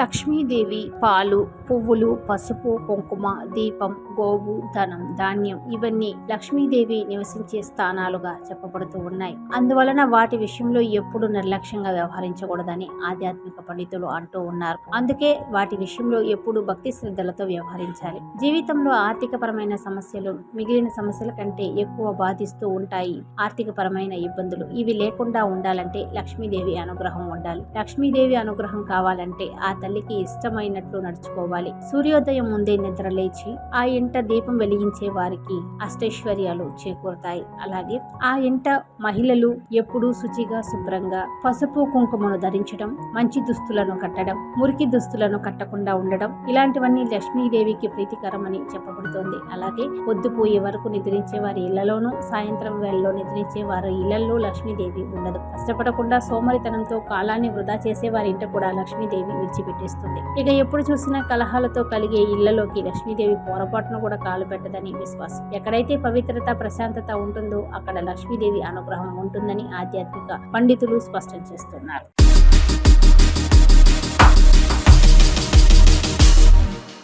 లక్ష్మీదేవి పాలు పువ్వులు పసుపు కుంకుమ దీపం గోవు ధనం ధాన్యం ఇవన్నీ లక్ష్మీదేవి నివసించే స్థానాలుగా చెప్పబడుతూ ఉన్నాయి. అందువలన వాటి విషయంలో ఎప్పుడు నిర్లక్ష్యంగా వ్యవహరించకూడదని ఆధ్యాత్మిక పండితులు అంటూ ఉన్నారు. అందుకే వాటి విషయంలో ఎప్పుడు భక్తి శ్రద్ధలతో వ్యవహరించాలి. జీవితంలో ఆర్థికపరమైన సమస్యలు మిగిలిన సమస్యల కంటే ఎక్కువ బాధిస్తూ ఉంటాయి ఆర్థికపరమైన ఇబ్బందులు. ఇవి లేకుండా ఉండాలంటే లక్ష్మీదేవి అనుగ్రహం ఉండాలి. లక్ష్మీదేవి అనుగ్రహం కావాలంటే ఆ తల్లికి ఇష్టమైనట్లు నడుచుకోవాలి. సూర్యోదయం ముందే నిద్ర లేచి ఆ ఇంట దీపం వెలిగించే వారికి అష్టైశ్వర్యాలు చేకూరుతాయి. అలాగే ఆ ఇంట మహిళలు ఎప్పుడూ శుచిగా శుభ్రంగా పసుపు కుంకుమను ధరించడం మంచి దుస్తులను కట్టడం మురికి దుస్తులను కట్టకుండా ఉండడం ఇలాంటివన్నీ లక్ష్మీదేవికి ప్రీతికరమని చెప్పబడుతోంది. అలాగే పొద్దుపోయే వరకు నిద్రించే వారి ఇళ్ళలోనూ సాయంత్రం వేళలో నిద్రించే వారి ఇళ్ళలో లక్ష్మీదేవి ఉండదు. కష్టపడకుండా సోమరితనంతో కాలాన్ని వృధా చేసే వారి ఇంట కూడా లక్ష్మీదేవి విడిచిపెట్టేస్తుంది ఇక ఎప్పుడు చూసినా కలహాలతో కలిగే ఇళ్ళలోకి లక్ష్మీదేవి పొరపాటును కూడా కాలు పెట్టదని విశ్వాసం. ఎక్కడైతే పవిత్రత ప్రశాంతత ఉంటుందో అక్కడ లక్ష్మీదేవి అనుగ్రహం ఉంటుందని ఆధ్యాత్మిక పండితులు స్పష్టం చేస్తున్నారు.